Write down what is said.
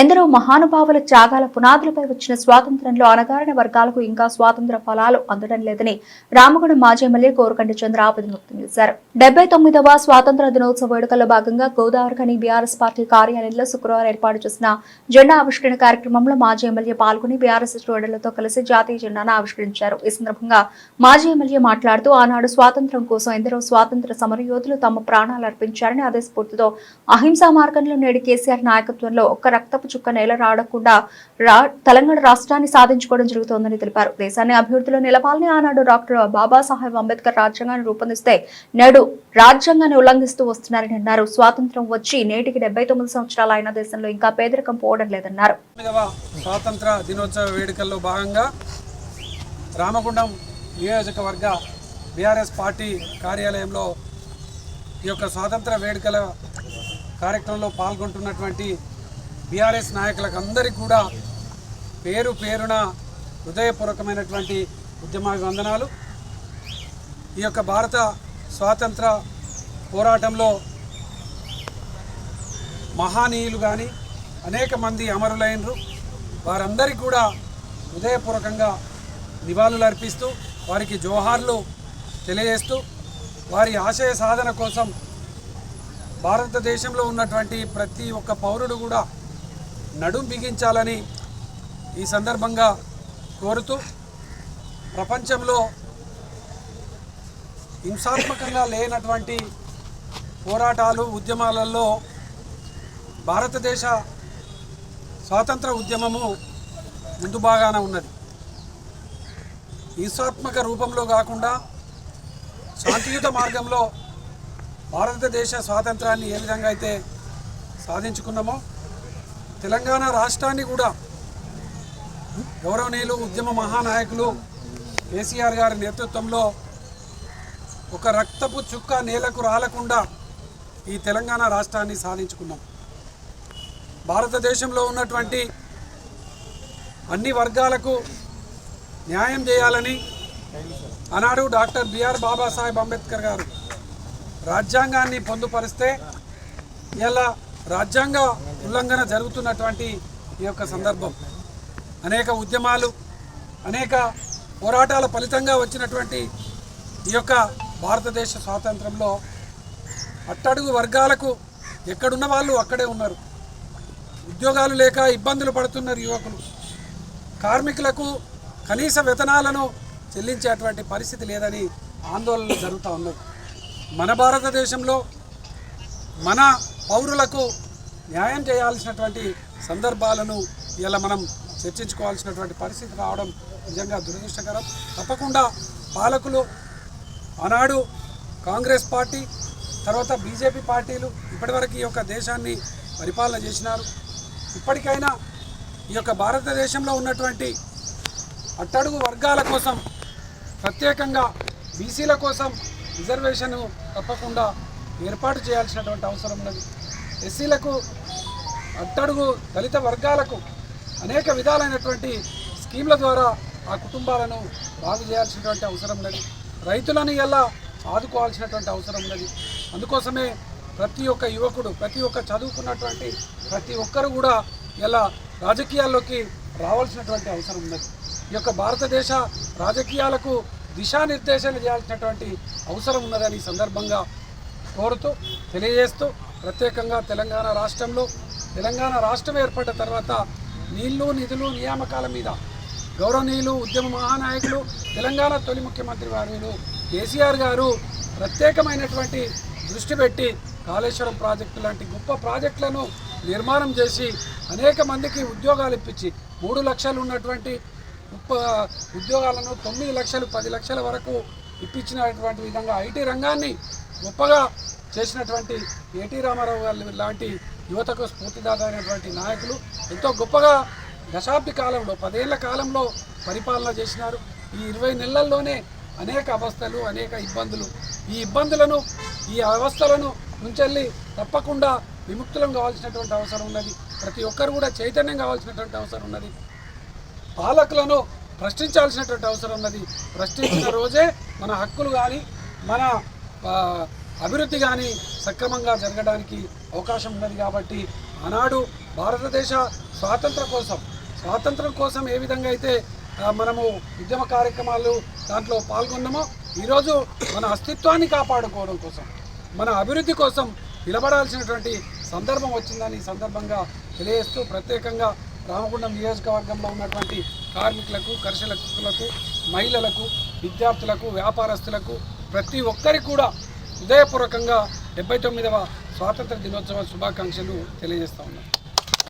ఎందరో మహానుభావుల త్యాగాల పునాదులపై వచ్చిన స్వాతంత్ర్యంలో అనగారిన వర్గాలకు ఇంకా స్వాతంత్ర ఫలాలు అందడం లేదని రామగుణం మాజీ ఎమ్మెల్యే కోరకంటి చంద్ర ఆపదను వ్యక్తం చేశారు. డెబ్బై తొమ్మిదవ స్వాతంత్ర దినోత్సవ వేడుకల్లో భాగంగా గోదావరిఖని బీఆర్ఎస్ పార్టీ కార్యాలయంలో శుక్రవారం ఏర్పాటు చేసిన జెండా ఆవిష్కరణ కార్యక్రమంలో మాజీ ఎమ్మెల్యే పాల్గొని బీఆర్ఎస్ స్టూడెంట్లతో కలిసి జాతీయ జెండాను ఆవిష్కరించారు. ఈ సందర్భంగా మాజీ ఎమ్మెల్యే మాట్లాడుతూ ఆనాడు స్వాతంత్ర్యం కోసం ఎందరో స్వాతంత్ర సమరయోధులు తమ ప్రాణాలు అర్పించారని అదే స్ఫూర్తితో అహింసా మార్గంలో నేడు కేసీఆర్ నాయకత్వంలో ఒక్క రక్తపు చుక్క నేల రాడకుండా రా తెలంగాణ రాష్ట్రాన్ని సాధించుకోవడం జరుగుతోందని తెలిపారు. దేశాన్ని అభివృద్ధిలో నిలపాలని ఆనాడు డాక్టర్ బాబాసాహెబ్ అంబేద్కర్ రాజ్యాంగాన్ని రూపొందిస్తే నేడు రాజ్యాంగాన్ని ఉల్లంఘిస్తూ వస్తున్నారని అన్నారు. స్వాతంత్రం వచ్చి నేటికి డెబ్బై తొమ్మిది సంవత్సరాలు అయిన దేశంలో ఇంకా పేదరికం పోవడం లేదన్నారు. స్వాతంత్ర దినోత్సవ వేడుకల్లో భాగంగా రామగుండం నియోజకవర్గ బీఆర్ఎస్ పార్టీ కార్యాలయంలో ఈ యొక్క స్వాతంత్ర వేడుకల కార్యక్రమంలో పాల్గొంటున్నటువంటి బీఆర్ఎస్ నాయకులకు అందరికీ కూడా పేరు పేరున హృదయపూర్వకమైనటువంటి ఉద్యమ ఈ యొక్క భారత స్వాతంత్ర పోరాటంలో మహానీయులు కానీ అనేక మంది అమరులైనరు. వారందరికీ కూడా హృదయపూర్వకంగా నివాళులు అర్పిస్తూ వారికి జోహార్లు తెలియజేస్తూ వారి ఆశయ సాధన కోసం భారతదేశంలో ఉన్నటువంటి ప్రతి ఒక్క పౌరుడు కూడా నడుం బిగించాలని ఈ సందర్భంగా కోరుతూ ప్రపంచంలో హింసాత్మకంగా లేనటువంటి పోరాటాలు ఉద్యమాలలో భారతదేశ స్వాతంత్ర ఉద్యమము ముందు బాగాన ఉన్నది. హింసాత్మక రూపంలో కాకుండా శాంతియుత మార్గంలో భారతదేశ స్వాతంత్రాన్ని ఏ విధంగా అయితే సాధించుకున్నామో తెలంగాణ రాష్ట్రాన్ని కూడా గౌరవనీయులు ఉద్యమ మహానాయకులు కేసీఆర్ గారి నేతృత్వంలో ఒక రక్తపు చుక్క నేలకు రాలకుండా ఈ తెలంగాణ రాష్ట్రాన్ని సాధించుకున్నాం. భారతదేశంలో ఉన్నటువంటి అన్ని వర్గాలకు న్యాయం చేయాలని ఆనాడు డాక్టర్ బిఆర్ బాబాసాహెబ్ అంబేద్కర్ గారు రాజ్యాంగాన్ని పొందుపరిస్తే ఇలా రాజ్యాంగ ఉల్లంఘన జరుగుతున్నటువంటి ఈ యొక్క సందర్భం. అనేక ఉద్యమాలు అనేక పోరాటాల ఫలితంగా వచ్చినటువంటి ఈ యొక్క భారతదేశ స్వాతంత్రంలో అట్టడుగు వర్గాలకు ఎక్కడున్న వాళ్ళు అక్కడే ఉన్నారు. ఉద్యోగాలు లేక ఇబ్బందులు పడుతున్నారు యువకులు. కార్మికులకు కనీస వేతనాలను చెల్లించేటువంటి పరిస్థితి లేదని ఆందోళనలు జరుగుతూ ఉన్నాయి. మన భారతదేశంలో మన పౌరులకు న్యాయం చేయాల్సినటువంటి సందర్భాలను ఇలా మనం చర్చించుకోవాల్సినటువంటి పరిస్థితి రావడం నిజంగా దురదృష్టకరం. తప్పకుండా పాలకులు ఆనాడు కాంగ్రెస్ పార్టీ తర్వాత బీజేపీ పార్టీలు ఇప్పటివరకు ఈ యొక్క దేశాన్ని పరిపాలన చేసినారు. ఇప్పటికైనా ఈ యొక్క భారతదేశంలో ఉన్నటువంటి అట్టడుగు వర్గాల కోసం ప్రత్యేకంగా బీసీల కోసం రిజర్వేషన్ తప్పకుండా ఏర్పాటు చేయాల్సినటువంటి అవసరం ఉన్నది. ఎస్సీలకు అట్టడుగు దళిత వర్గాలకు అనేక విధాలైనటువంటి స్కీమ్ల ద్వారా ఆ కుటుంబాలను బాగు చేయాల్సినటువంటి అవసరం ఉన్నది. రైతులను ఎలా ఆదుకోవాల్సినటువంటి అవసరం ఉన్నది. అందుకోసమే ప్రతి ఒక్క యువకుడు ప్రతి ఒక్క చదువుకున్నటువంటి ప్రతి ఒక్కరు కూడా ఇలా రాజకీయాల్లోకి రావాల్సినటువంటి అవసరం ఉన్నది. ఈ యొక్క భారతదేశ రాజకీయాలకు దిశానిర్దేశన చేయాల్సినటువంటి అవసరం ఉన్నదని సందర్భంగా కోరుతూ తెలియజేస్తూ ప్రత్యేకంగా తెలంగాణ రాష్ట్రంలో. తెలంగాణ రాష్ట్రం ఏర్పడ్డ తర్వాత నీళ్ళు నిధులు నియామకాల మీద గౌరవనీయులు ఉద్యమ మహానాయకులు తెలంగాణ తొలి ముఖ్యమంత్రి వారు కేసీఆర్ గారు ప్రత్యేకమైనటువంటి దృష్టి పెట్టి కాళేశ్వరం ప్రాజెక్టు లాంటి గొప్ప ప్రాజెక్టులను నిర్మాణం చేసి అనేక మందికి ఉద్యోగాలు ఇప్పించి మూడు లక్షలు ఉన్నటువంటి ముప్ప ఉద్యోగాలను తొమ్మిది లక్షలు పది లక్షల వరకు ఇప్పించినటువంటి విధంగా ఐటీ రంగాన్ని గొప్పగా చేసినటువంటి ఏటీ రామారావు గారు లాంటి యువతకు స్ఫూర్తిదాతైనటువంటి నాయకులు ఎంతో గొప్పగా దశాబ్ది కాలంలో పదేళ్ళ కాలంలో పరిపాలన చేసినారు. ఈ ఇరవై నెలల్లోనే అనేక అవస్థలు అనేక ఇబ్బందులు. ఈ ఇబ్బందులను ఈ అవస్థలను నుంచెల్లి తప్పకుండా విముక్తులం కావాల్సినటువంటి అవసరం ఉన్నది. ప్రతి ఒక్కరు కూడా చైతన్యం కావాల్సినటువంటి అవసరం ఉన్నది. పాలకులను ప్రశ్నించాల్సినటువంటి అవసరం ఉన్నది. ప్రశ్నించిన రోజే మన హక్కులు కానీ మన అభివృద్ధి కానీ సక్రమంగా జరగడానికి అవకాశం ఉన్నది కాబట్టి ఆనాడు భారతదేశ స్వాతంత్ర కోసం స్వాతంత్రం కోసం ఏ విధంగా అయితే మనము ఉద్యమ కార్యక్రమాలు దాంట్లో పాల్గొన్నామో ఈరోజు మన అస్తిత్వాన్ని కాపాడుకోవడం కోసం మన అభివృద్ధి కోసం నిలబడాల్సినటువంటి సందర్భం వచ్చిందని సందర్భంగా తెలియజేస్తూ ప్రత్యేకంగా రామగుండం నియోజకవర్గంలో ఉన్నటువంటి కార్మికులకు కర్షకులకు మహిళలకు విద్యార్థులకు వ్యాపారస్తులకు ప్రతి ఒక్కరికి కూడా హృదయపూర్వకంగా డెబ్బై తొమ్మిదవ స్వాతంత్ర దినోత్సవ శుభాకాంక్షలు తెలియజేస్తా ఉన్నాను